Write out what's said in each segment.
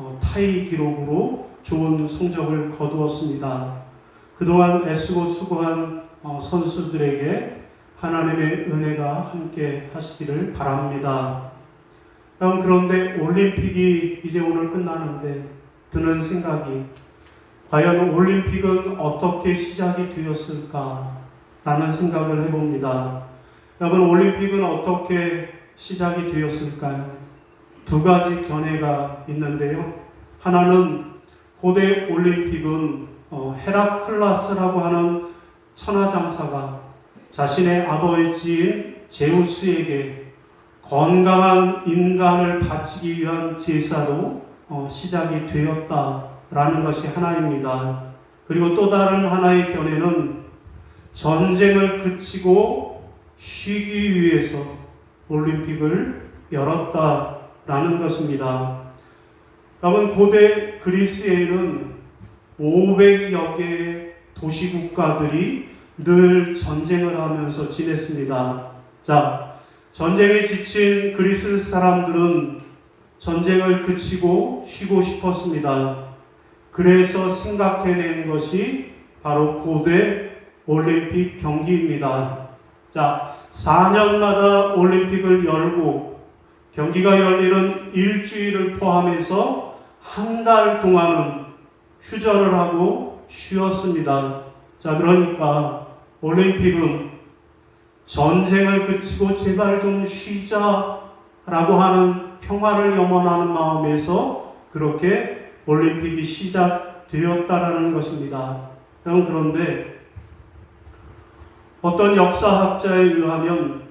어, 타이 기록으로 좋은 성적을 거두었습니다. 그동안 애쓰고 수고한 어, 선수들에게 하나님의 은혜가 함께 하시기를 바랍니다. 그런데 올림픽이 이제 오늘 끝나는데 드는 생각이 과연 올림픽은 어떻게 시작이 되었을까? 라는 생각을 해봅니다. 여러분, 올림픽은 어떻게 시작이 되었을까요? 두 가지 견해가 있는데요. 하나는 고대 올림픽은 어, 헤라클라스라고 하는 천하장사가 자신의 아버지인 제우스에게 건강한 인간을 바치기 위한 제사로 어, 시작이 되었다라는 것이 하나입니다. 그리고 또 다른 하나의 견해는 전쟁을 그치고 쉬기 위해서 올림픽을 열었다 라는 것입니다. 여러분 고대 그리스에는 500여 개의 도시 국가들이 늘 전쟁을 하면서 지냈습니다. 자, 전쟁에 지친 그리스 사람들은 전쟁을 그치고 쉬고 싶었습니다. 그래서 생각해낸 것이 바로 고대 올림픽 경기입니다. 자, 4년마다 올림픽을 열고 경기가 열리는 일주일을 포함해서 한 달 동안은 휴전을 하고 쉬었습니다. 자, 그러니까 올림픽은 전쟁을 그치고 제발 좀 쉬자라고 하는 평화를 염원하는 마음에서 그렇게 올림픽이 시작되었다라는 것입니다. 여러분, 그런데 어떤 역사학자에 의하면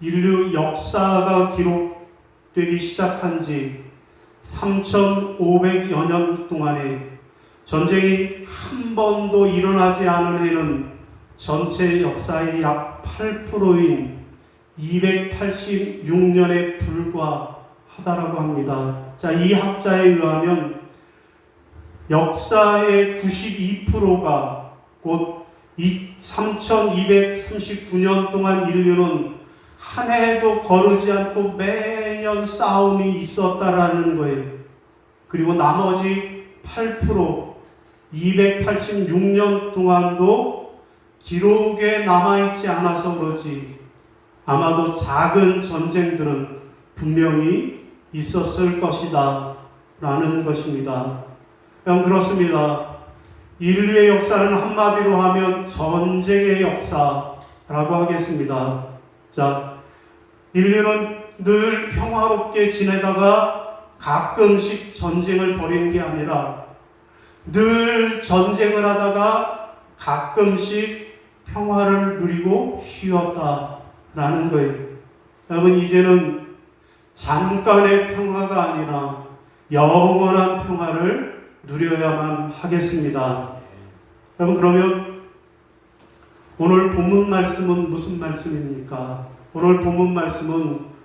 인류 역사가 기록 되기 시작한 지 3,500여 년 동안에 전쟁이 한 번도 일어나지 않은 해는 전체 역사의 약 8%인 286년에 불과하다라고 합니다. 자, 이 학자에 의하면 역사의 92%가 곧 3239년 동안 인류는 한 해도 거르지 않고 매 년 싸움이 있었다라는 거예요. 그리고 나머지 8% 286년 동안도 기록에 남아있지 않아서 그러지 아마도 작은 전쟁들은 분명히 있었을 것이다 라는 것입니다. 그럼 그렇습니다. 인류의 역사는 한마디로 하면 전쟁의 역사라고 하겠습니다. 자, 인류는 늘 평화롭게 지내다가 가끔씩 전쟁을 벌이는 게 아니라 늘 전쟁을 하다가 가끔씩 평화를 누리고 쉬었다라는 거예요. 여러분, 이제는 잠깐의 평화가 아니라 영원한 평화를 누려야만 하겠습니다. 여러분, 그러면 오늘 본문 말씀은 무슨 말씀입니까? 오늘 본문 말씀은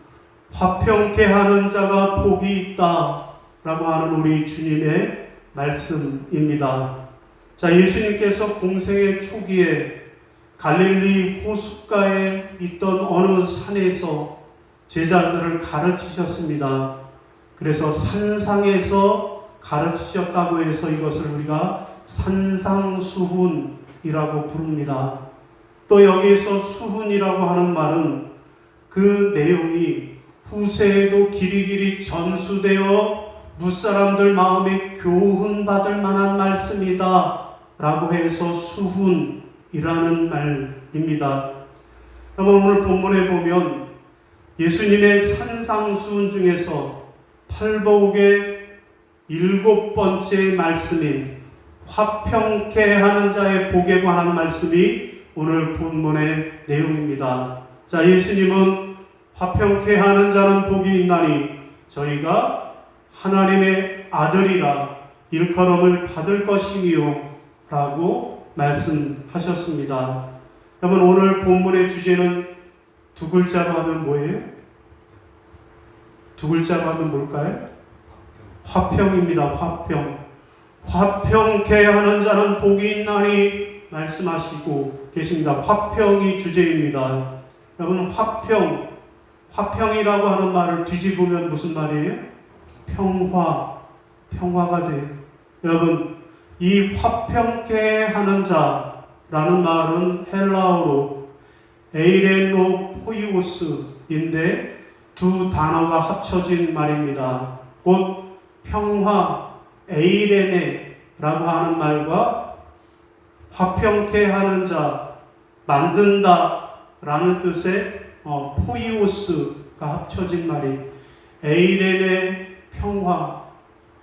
화평케 하는 자가 복이 있다 라고 하는 우리 주님의 말씀입니다. 자, 예수님께서 공생의 초기에 갈릴리 호숫가에 있던 어느 산에서 제자들을 가르치셨습니다. 그래서 산상에서 가르치셨다고 해서 이것을 우리가 산상수훈이라고 부릅니다. 또 여기에서 수훈이라고 하는 말은 그 내용이 후세에도 길이길이 전수되어 무사람들 마음에 교훈받을 만한 말씀이다. 라고 해서 수훈이라는 말입니다. 여러분 오늘 본문에 보면 예수님의 산상수훈 중에서 팔복의 일곱 번째 말씀인 화평케 하는 자의 복에 관한 말씀이 오늘 본문의 내용입니다. 자, 예수님은 화평케 하는 자는 복이 있나니 저희가 하나님의 아들이라 일컬음을 받을 것이니요 라고 말씀하셨습니다. 여러분 오늘 본문의 주제는 두 글자로 하면 뭐예요? 두 글자로 하면 뭘까요? 화평입니다. 화평. 화평케 하는 자는 복이 있나니 말씀하시고 계십니다. 화평이 주제입니다. 여러분 화평, 화평이라고 하는 말을 뒤집으면 무슨 말이에요? 평화, 평화가 돼요. 여러분, 이 화평케 하는 자라는 말은 헬라어로 에이레노 포이오스인데 두 단어가 합쳐진 말입니다. 곧 평화 에이레네라고 하는 말과 화평케 하는 자 만든다 라는 뜻의 어, 포이오스가 합쳐진 말이 에이레네 평화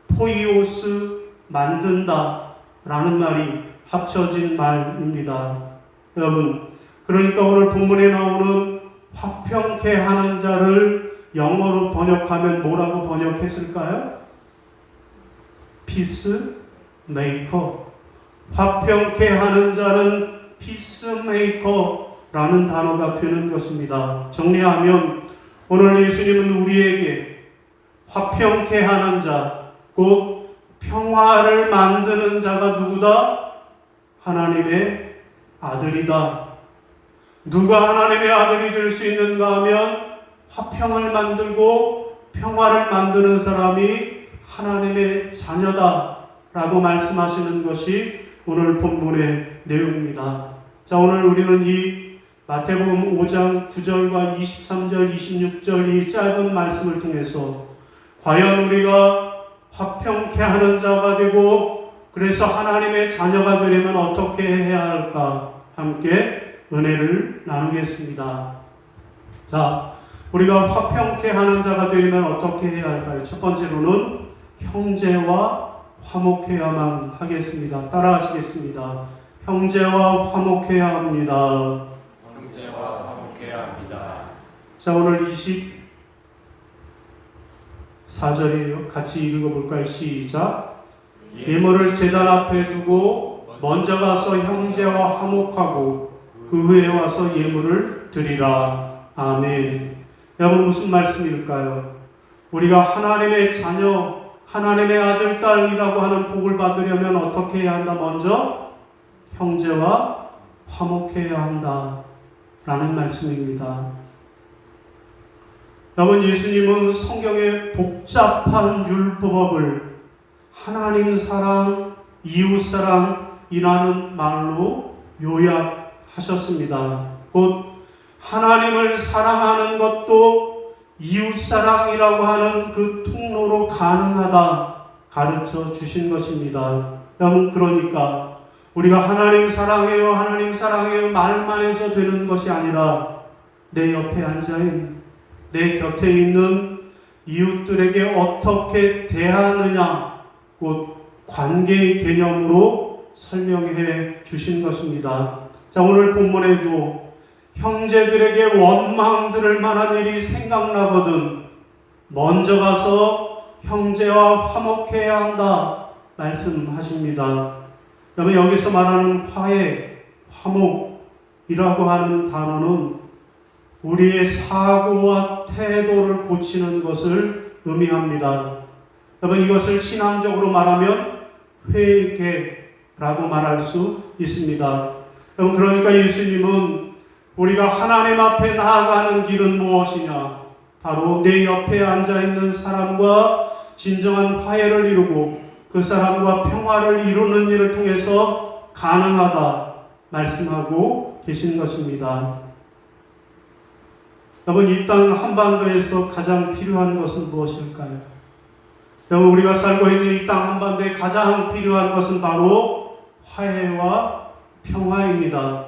포이오스 만든다 라는 말이 합쳐진 말입니다. 여러분, 그러니까 오늘 본문에 나오는 화평케 하는 자를 영어로 번역하면 뭐라고 번역했을까요? 피스 메이커. 화평케 하는 자는 피스 메이커 라는 단어가 되는 것입니다. 정리하면 오늘 예수님은 우리에게 화평케 하는 자, 곧 평화를 만드는 자가 누구다? 하나님의 아들이다. 누가 하나님의 아들이 될 수 있는가 하면 화평을 만들고 평화를 만드는 사람이 하나님의 자녀다. 라고 말씀하시는 것이 오늘 본문의 내용입니다. 자, 오늘 우리는 이 마태복음 5장 9절과 23절, 26절 이 짧은 말씀을 통해서 과연 우리가 화평케 하는 자가 되고 그래서 하나님의 자녀가 되려면 어떻게 해야 할까 함께 은혜를 나누겠습니다. 자, 우리가 화평케 하는 자가 되려면 어떻게 해야 할까요? 첫 번째로는 형제와 화목해야만 하겠습니다. 따라하시겠습니다. 형제와 화목해야 합니다. 화목해야 합니다. 자, 오늘 24절이에요. 같이 읽어볼까요? 시작. 예물을 제단 앞에 두고 먼저 가서 형제와 화목하고 그 후에 와서 예물을 드리라. 아멘. 여러분 무슨 말씀일까요? 우리가 하나님의 자녀, 하나님의 아들, 딸이라고 하는 복을 받으려면 어떻게 해야 한다? 먼저 형제와 화목해야 한다. 라는 말씀입니다. 여러분, 예수님은 성경의 복잡한 율법을 하나님 사랑, 이웃 사랑이라는 말로 요약하셨습니다. 곧 하나님을 사랑하는 것도 이웃 사랑이라고 하는 그 통로로 가능하다 가르쳐 주신 것입니다. 여러분 그러니까 우리가 하나님 사랑해요, 하나님 사랑해요 말만 해서 되는 것이 아니라 내 옆에 앉아 있는 내 곁에 있는 이웃들에게 어떻게 대하느냐 곧 관계의 개념으로 설명해 주신 것입니다. 자, 오늘 본문에도 형제들에게 원망 들을 만한 일이 생각나거든 먼저 가서 형제와 화목해야 한다 말씀하십니다. 여러분 여기서 말하는 화해, 화목이라고 하는 단어는 우리의 사고와 태도를 고치는 것을 의미합니다. 여러분 이것을 신앙적으로 말하면 회개라고 말할 수 있습니다. 여러분 그러니까 예수님은 우리가 하나님 앞에 나아가는 길은 무엇이냐? 바로 내 옆에 앉아 있는 사람과 진정한 화해를 이루고 그 사람과 평화를 이루는 일을 통해서 가능하다 말씀하고 계신 것입니다. 여러분 이 땅 한반도에서 가장 필요한 것은 무엇일까요? 여러분 우리가 살고 있는 이 땅 한반도에 가장 필요한 것은 바로 화해와 평화입니다.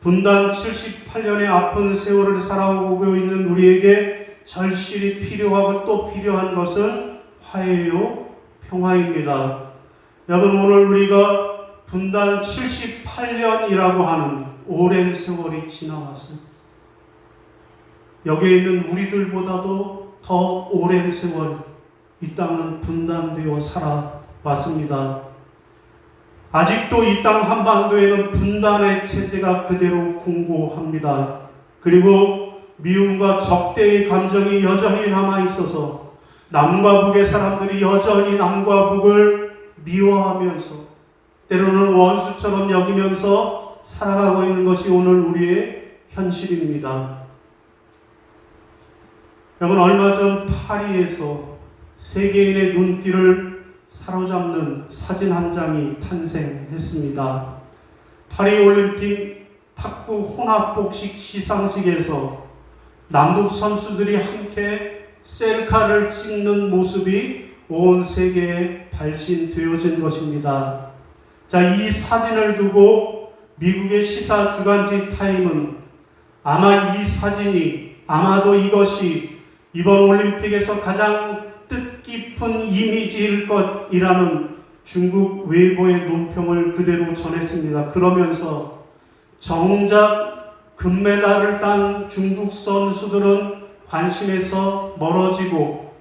분단 78년의 아픈 세월을 살아오고 있는 우리에게 절실히 필요하고 또 필요한 것은 화해요, 평화입니다. 여러분 오늘 우리가 분단 78년이라고 하는 오랜 세월이 지나왔어요. 여기에 있는 우리들보다도 더 오랜 세월 이 땅은 분단되어 살아왔습니다. 아직도 이 땅 한반도에는 분단의 체제가 그대로 공고합니다. 그리고 미움과 적대의 감정이 여전히 남아 있어서 남과 북의 사람들이 여전히 남과 북을 미워하면서 때로는 원수처럼 여기면서 살아가고 있는 것이 오늘 우리의 현실입니다. 여러분 얼마 전 파리에서 세계인의 눈길을 사로잡는 사진 한 장이 탄생했습니다. 파리 올림픽 탁구 혼합복식 시상식에서 남북 선수들이 함께 셀카를 찍는 모습이 온 세계에 발신되어진 것입니다. 자, 이 사진을 두고 미국의 시사 주간지 타임은 아마 이 사진이 아마도 이것이 이번 올림픽에서 가장 뜻깊은 이미지일 것이라는 중국 외보의 논평을 그대로 전했습니다. 그러면서 정작 금메달을 딴 중국 선수들은 관심에서 멀어지고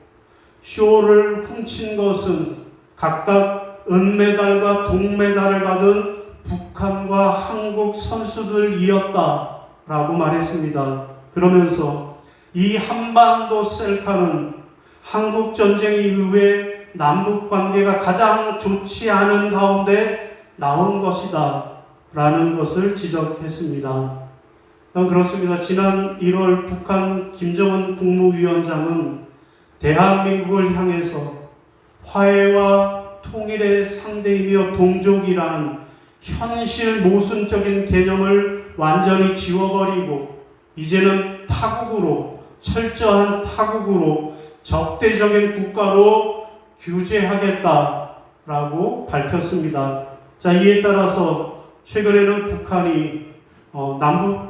쇼를 훔친 것은 각각 은메달과 동메달을 받은 북한과 한국 선수들이었다 라고 말했습니다. 그러면서 이 한반도 셀카는 한국 전쟁 이후에 남북 관계가 가장 좋지 않은 가운데 나온 것이다. 라는 것을 지적했습니다. 어, 그렇습니다. 지난 1월 북한 김정은 국무위원장은 대한민국을 향해서 화해와 통일의 상대이며 동족이라는 현실 모순적인 개념을 완전히 지워버리고 이제는 타국으로 철저한 타국으로 적대적인 국가로 규제하겠다라고 밝혔습니다. 자 이에 따라서 최근에는 북한이 어, 남북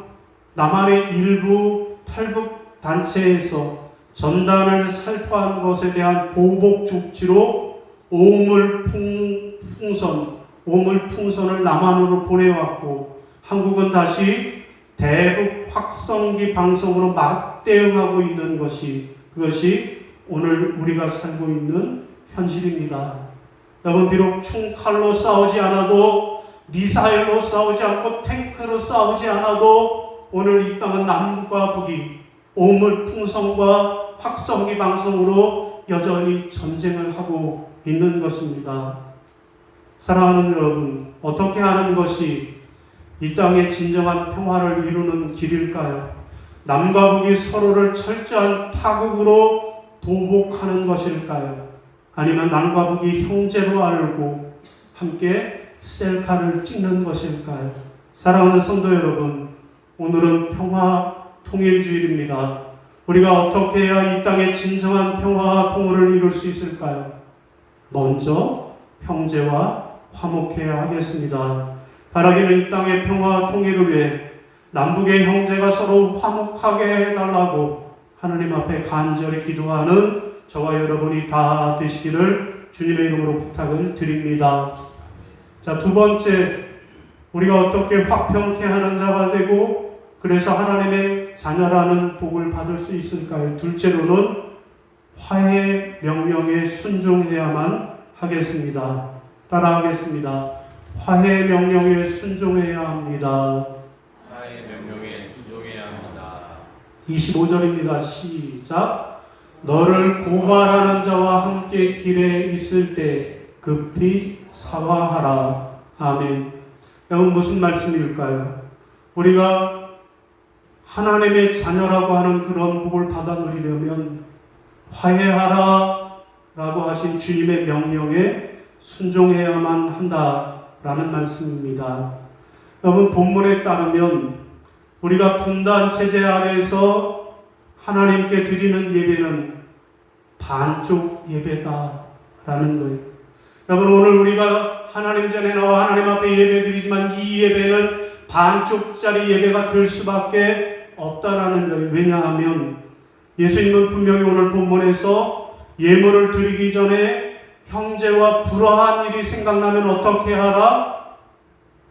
남한의 일부 탈북 단체에서 전단을 살포한 것에 대한 보복 조치로 오물 풍, 풍선, 오물 풍선을 남한으로 보내왔고 한국은 다시 대북 확성기 방송으로 맞대응하고 있는 것이 그것이 오늘 우리가 살고 있는 현실입니다. 여러분 비록 총칼로 싸우지 않아도 미사일로 싸우지 않고 탱크로 싸우지 않아도 오늘 이 땅은 남과 북이 오물 풍성과 확성기 방송으로 여전히 전쟁을 하고 있는 것입니다. 사랑하는 여러분, 어떻게 하는 것이 이 땅의 진정한 평화를 이루는 길일까요? 남과 북이 서로를 철저한 타국으로 도복하는 것일까요? 아니면 남과 북이 형제로 알고 함께 셀카를 찍는 것일까요? 사랑하는 성도 여러분, 오늘은 평화 통일주일입니다. 우리가 어떻게 해야 이 땅의 진정한 평화와 통일을 이룰 수 있을까요? 먼저 형제와 화목해야 하겠습니다. 바라기는 이 땅의 평화와 통일을 위해 남북의 형제가 서로 화목하게 해달라고 하나님 앞에 간절히 기도하는 저와 여러분이 다 되시기를 주님의 이름으로 부탁을 드립니다. 자, 두 번째, 우리가 어떻게 화평케 하는 자가 되고, 그래서 하나님의 자녀라는 복을 받을 수 있을까요? 둘째로는 화해 명령에 순종해야만 하겠습니다. 따라하겠습니다. 화해 명령에 순종해야 합니다. 하나의 명령에 순종해야 합니다. 25절입니다. 시작. 너를 고발하는 자와 함께 길에 있을 때 급히 사과하라. 아멘. 여러분 무슨 말씀일까요? 우리가 하나님의 자녀라고 하는 그런 복을 받아 누리려면 화해하라 라고 하신 주님의 명령에 순종해야만 한다라는 말씀입니다. 여러분 본문에 따르면 우리가 분단 체제 아래에서 하나님께 드리는 예배는 반쪽 예배다라는 거예요. 여러분 오늘 우리가 하나님 전에 나와 하나님 앞에 예배 드리지만 이 예배는 반쪽짜리 예배가 될 수밖에 없다라는 거예요. 왜냐하면 예수님은 분명히 오늘 본문에서 예물을 드리기 전에 형제와 불화한 일이 생각나면 어떻게 하라?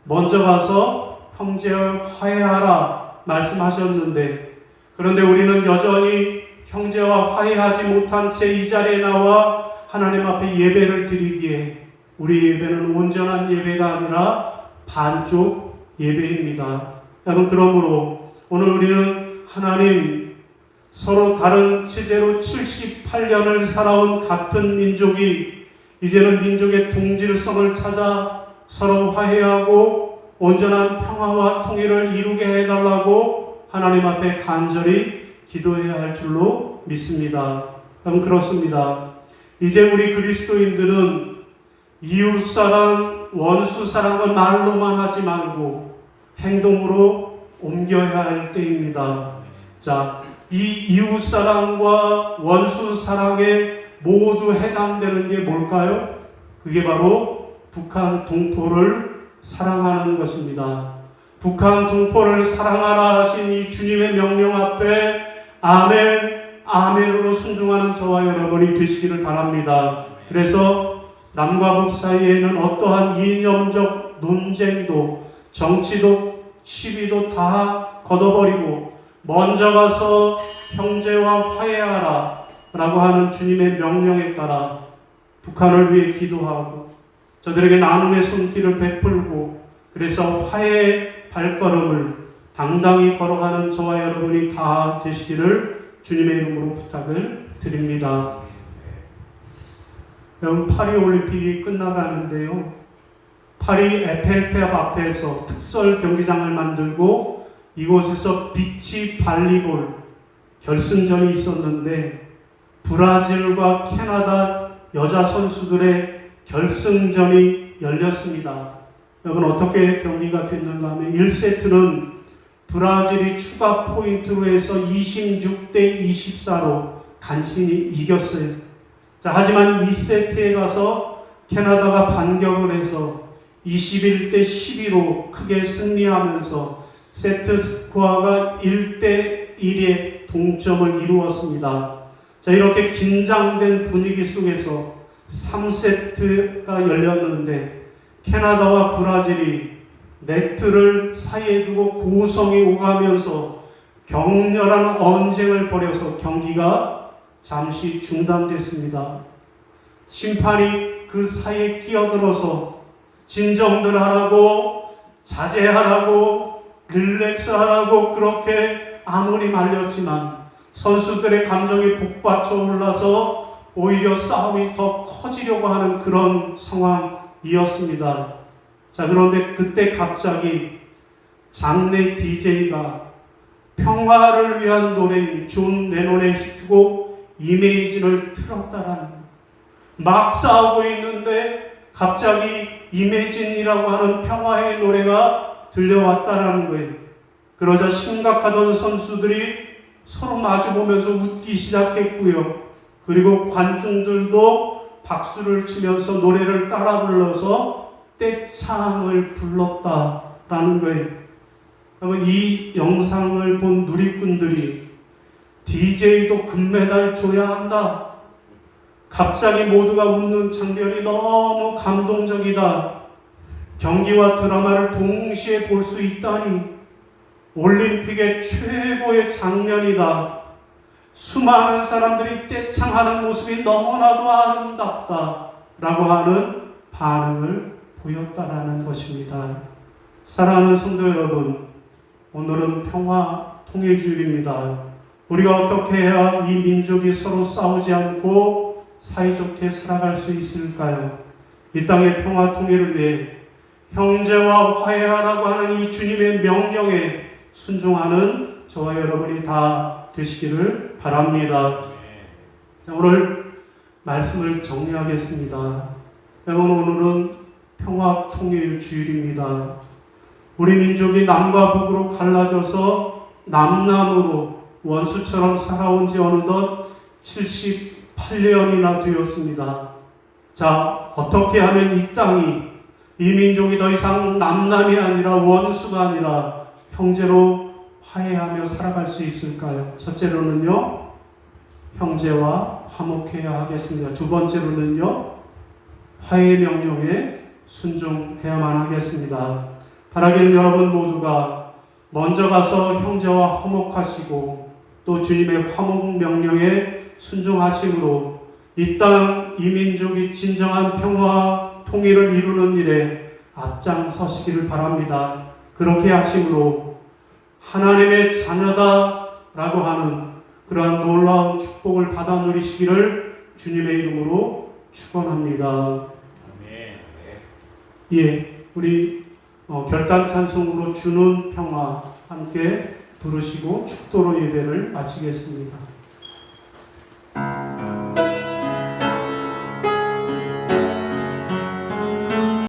먼저 가서 형제와 화해하라 말씀하셨는데 그런데 우리는 여전히 형제와 화해하지 못한 채 이 자리에 나와 하나님 앞에 예배를 드리기에 우리 예배는 온전한 예배가 아니라 반쪽 예배입니다. 여러분 그러므로 오늘 우리는 하나님 서로 다른 체제로 78년을 살아온 같은 민족이 이제는 민족의 동질성을 찾아 서로 화해하고 온전한 평화와 통일을 이루게 해달라고 하나님 앞에 간절히 기도해야 할 줄로 믿습니다. 여러분 그렇습니다. 이제 우리 그리스도인들은 이웃 사랑, 원수 사랑을 말로만 하지 말고 행동으로 옮겨야 할 때입니다. 자, 이 이웃 사랑과 원수 사랑에 모두 해당되는 게 뭘까요? 그게 바로 북한 동포를 사랑하는 것입니다. 북한 동포를 사랑하라 하신 이 주님의 명령 앞에 아멘, 아멘으로 순종하는 저와 여러분이 되시기를 바랍니다. 그래서 남과 북 사이에는 어떠한 이념적 논쟁도 정치도 시비도 다 걷어버리고 먼저 가서 형제와 화해하라 라고 하는 주님의 명령에 따라 북한을 위해 기도하고 저들에게 나눔의 손길을 베풀고 그래서 화해의 발걸음을 당당히 걸어가는 저와 여러분이 다 되시기를 주님의 이름으로 부탁을 드립니다. 여러분 파리 올림픽이 끝나가는데요. 파리 에펠탑 앞에서 특설 경기장을 만들고 이곳에서 비치 발리볼 결승전이 있었는데 브라질과 캐나다 여자 선수들의 결승전이 열렸습니다. 여러분 어떻게 경기가 됐는가 하면 1세트는 브라질이 추가 포인트로 해서 26대 24로 간신히 이겼어요. 자, 하지만 2세트에 가서 캐나다가 반격을 해서 21대 12로 크게 승리하면서 세트 스코어가 1대 1의 동점을 이루었습니다. 자, 이렇게 긴장된 분위기 속에서 3세트가 열렸는데 캐나다와 브라질이 네트를 사이에 두고 고성이 오가면서 격렬한 언쟁을 벌여서 경기가 잠시 중단됐습니다. 심판이 그 사이에 끼어들어서 진정들 하라고 자제하라고 릴렉스 하라고 그렇게 아무리 말렸지만 선수들의 감정이 북받쳐 올라서 오히려 싸움이 더 커지려고 하는 그런 상황이었습니다. 자, 그런데 그때 갑자기 장내 DJ가 평화를 위한 노래인 존 레논의 히트곡 이메이진을 틀었다라는 막 싸우고 있는데 갑자기 이메이진이라고 하는 평화의 노래가 들려왔다라는 거예요. 그러자 심각하던 선수들이 서로 마주보면서 웃기 시작했고요. 그리고 관중들도 박수를 치면서 노래를 따라 불러서 떼창을 불렀다라는 거예요. 여러분 이 영상을 본 누리꾼들이 DJ도 금메달 줘야 한다. 갑자기 모두가 웃는 장면이 너무 감동적이다. 경기와 드라마를 동시에 볼 수 있다니 올림픽의 최고의 장면이다. 수많은 사람들이 떼창하는 모습이 너무나도 아름답다. 라고 하는 반응을 보였다라는 것입니다. 사랑하는 성도 여러분, 오늘은 평화 통일주일입니다. 우리가 어떻게 해야 이 민족이 서로 싸우지 않고 사이좋게 살아갈 수 있을까요? 이 땅의 평화 통일을 위해 형제와 화해하라고 하는 이 주님의 명령에 순종하는 저와 여러분이 다 되시기를 바랍니다. 자, 오늘 말씀을 정리하겠습니다. 여러분 오늘은 평화 통일 주일입니다. 우리 민족이 남과 북으로 갈라져서 남남으로 원수처럼 살아온 지 어느덧 78년이나 되었습니다. 자, 어떻게 하면 이 땅이 이 민족이 더 이상 남남이 아니라 원수가 아니라 형제로 화해하며 살아갈 수 있을까요? 첫째로는요, 형제와 화목해야 하겠습니다. 두 번째로는요, 화해 명령에 순종해야만 하겠습니다. 바라기는 여러분 모두가 먼저 가서 형제와 화목하시고 또 주님의 화목 명령에 순종하심으로 이 땅 이민족이 진정한 평화 통일을 이루는 일에 앞장서시기를 바랍니다. 그렇게 하심으로 하나님의 자녀다라고 하는 그러한 놀라운 축복을 받아 누리시기를 주님의 이름으로 축원합니다. 예, 우리 어, 결단 찬송으로 주는 평화 함께 부르시고 축도로 예배를 마치겠습니다. Música